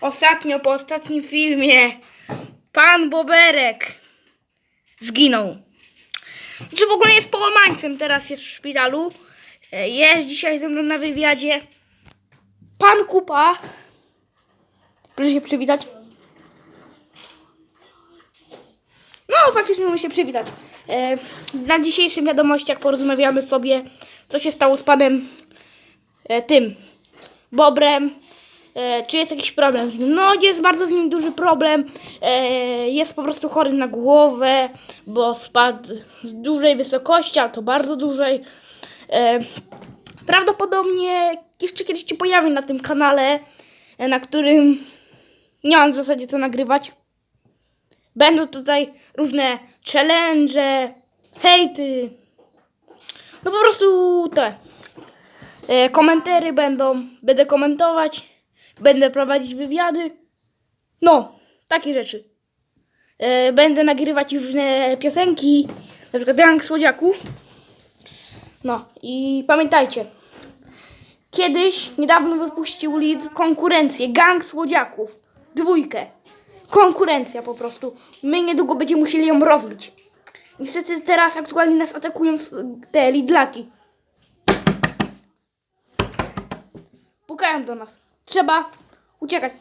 ostatnio po ostatnim filmie pan Boberek zginął. Czy w ogóle jest połamańcem, teraz jest w szpitalu. E, Jest dzisiaj ze mną na wywiadzie pan Kupa. Proszę się przywitać. No, faktycznie musimy się przywitać. E, na dzisiejszym wiadomościach porozmawiamy sobie, co się stało z panem e, tym Bobrem. E, czy jest jakiś problem z nim? No, jest bardzo z nim duży problem. E, jest po prostu chory na głowę, bo spadł z dużej wysokości, ale to bardzo dużej. E, prawdopodobnie jeszcze kiedyś się pojawi na tym kanale, e, na którym nie mam w zasadzie co nagrywać. Będą tutaj różne challenge, hejty. No po prostu te. E, komentary będą. Będę komentować. Będę prowadzić wywiady. No, takie rzeczy. E, będę nagrywać różne piosenki. Na przykład Gang Słodziaków. No i pamiętajcie. Kiedyś, niedawno wypuścił lead konkurencję Gang Słodziaków. Dwójkę. Konkurencja po prostu. My niedługo będziemy musieli ją rozbić. Niestety teraz aktualnie nas atakują te lidlaki. Pukają do nas. Trzeba uciekać.